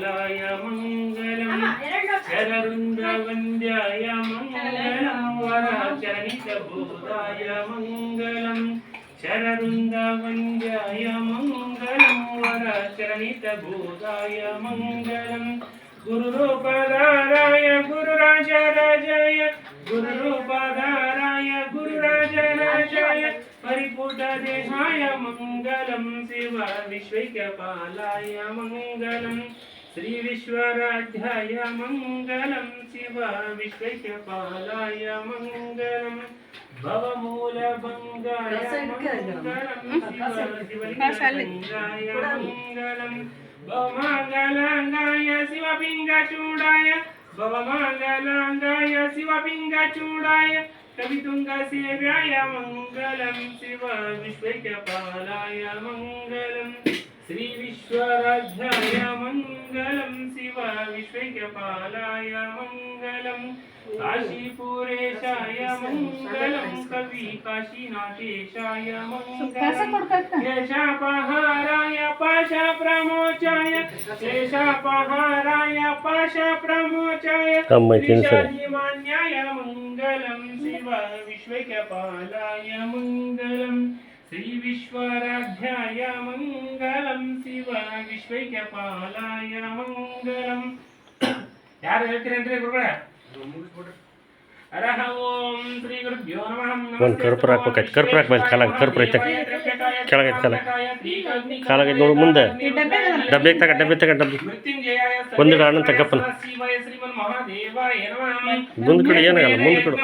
Malay மங்களம் சரருந்த வந்தியாய மங்களம் வராச்சரித பூதாய மங்களம் சரருந்த வந்தியாய மங்களம் வராச்சரித பூதாய மங்களம் குருரூபதாராய குருராஜ ராஜாய குருரூபதாராய குருராஜ ராஜாய परिपुट देशाय मङ्गलं शिव विश्वैक्यपालाय मङ्गलम् श्री विश्वराध्याय मङ्गलं शिव विश्वपालाय मङ्गलम् मंगल मङ्गलम् भवमाङ्गलाङ्गाय शिवपिङ्गचूडाय भवमाङ्गलाङ्गाय शिवपिङ्गचूडाय कवितुङ्गसेव्याय मङ्गलं शिव विश्वपालाय मङ्गलम् श्री विश्वराध्याय मंगल शिव विश्वैकपालाय मंगल काशीपुरेशाय काशीनाथेशा मंगल मङ्गलं शेषापहाराय पाशाप्रमोचाय शेषापहाराय पाशाप्रमोचाय त्रिशाहिमान्याय मंगल शिव विश्वैकपालाय मङ्गलम् ಶ್ರೀ ವಿಶ್ವರಾಧ್ಯಾಯ ಮಂಗಲಂ ಶಿವ ವಿಶ್ವೈಕ್ಯಪಾಲಾಯ ಮಂಗಲಂ ಯಾರು ಹೇಳ್ತೀರಂತ್ರಿ ಗುರುಗಳ ಮುಗಿಸ್ಬಿಟ್ರಿ ಒಂದ್ ಕರ್ಪೂರ ಹಾಕ್ಬೇಕಾಯ್ತು. ಕರ್ಪೂರ ಹಾಕ್ಬೇಕು ಕಾಲಾಗ, ಕರ್ಪೂರ ಐತೆ. ಕೆಳಗೈತೆ ಕಾಲಾಗ. ಕಾಲಾಗೈತೆ ನೋಡು ಮುಂದೆ. ಡಬ್ಬೆ ತಗ ಡಬ್ಬೆ ತಗ ಡಬ್ಬೆ ಒಂದು ಅಣ್ಣ ತಗಪ್ಪನ. ಮುಂದ್ ಕಡೆ ಏನಾಗಲ್ಲ, ಮುಂದ್ ಕಡೆ.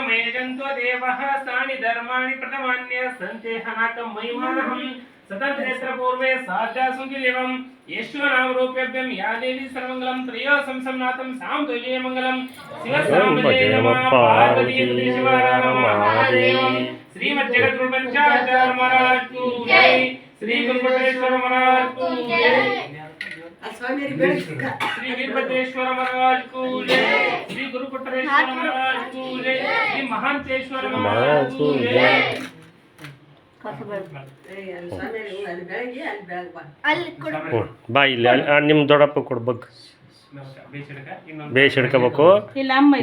सतक्षेत्रपूर्वे साध्यासुकिलेवम् येश्वनामरूपेभ्यं या देवी सर्वमङ्गलं त्रयोसंसंनाथं सां तुल्ये मङ्गलं शिवस्रामये नमः पार्वतीपते शिवारामहादेवं श्रीमज्जगद्गुरुपञ्चाचार्य महाराज की जय श्री गुरुपटेश्वर महाराज की जय श्री वीरभद्रेश्वर महाराज को जय श्री गुरुपटेश्वर महाराज को जय श्री महांतेश्वर महाराज को जय ಬಾ ಇಲ್ಲಿ ನಿಮ್ಮ ದೊಡ್ಡಪ್ಪ ಕೊಡು ಬಗ್ ಬೇಯಿಸಿ ಹಿಡ್ಕೋಬೇಕು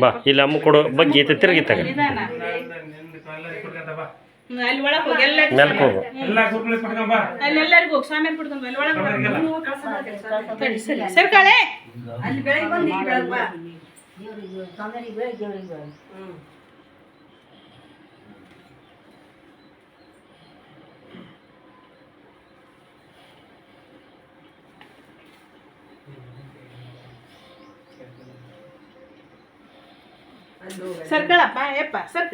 ಬಾ ಇಲ್ಲಿ ಅಮ್ಮ ಕೊಡು ಬಗ್ಗಿ ಐತೆ ತಿರುಗಿ ತಗ. ಸರ್ಕಳಪ್ಪ ಯಪ್ಪ ಸರ್ಕ.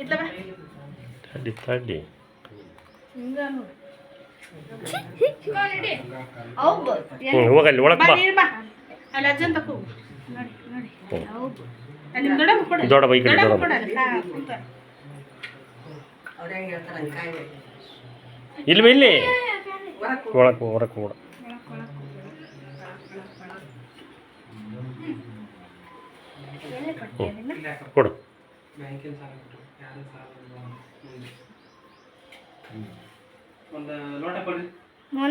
ಇತ್ತಪ್ಪ. ತಡಿ ತಡಿ. ಹಿಂಗ ಹೋಗಲ್ಲಿ ಒಳಗೆ ಬಾ ಬಾ. ಹೋಗು ನೋಡಿ ನೋಡಿ. ಇಲ್ಲಿ ಇಲ್ಲಿ. ಹೊರಕ್ ಹೊರಕ್ಕೆ ಹೋಗ ಕೊಡು. ಒಂದು ಲೋಟ ಕೊಡಿ.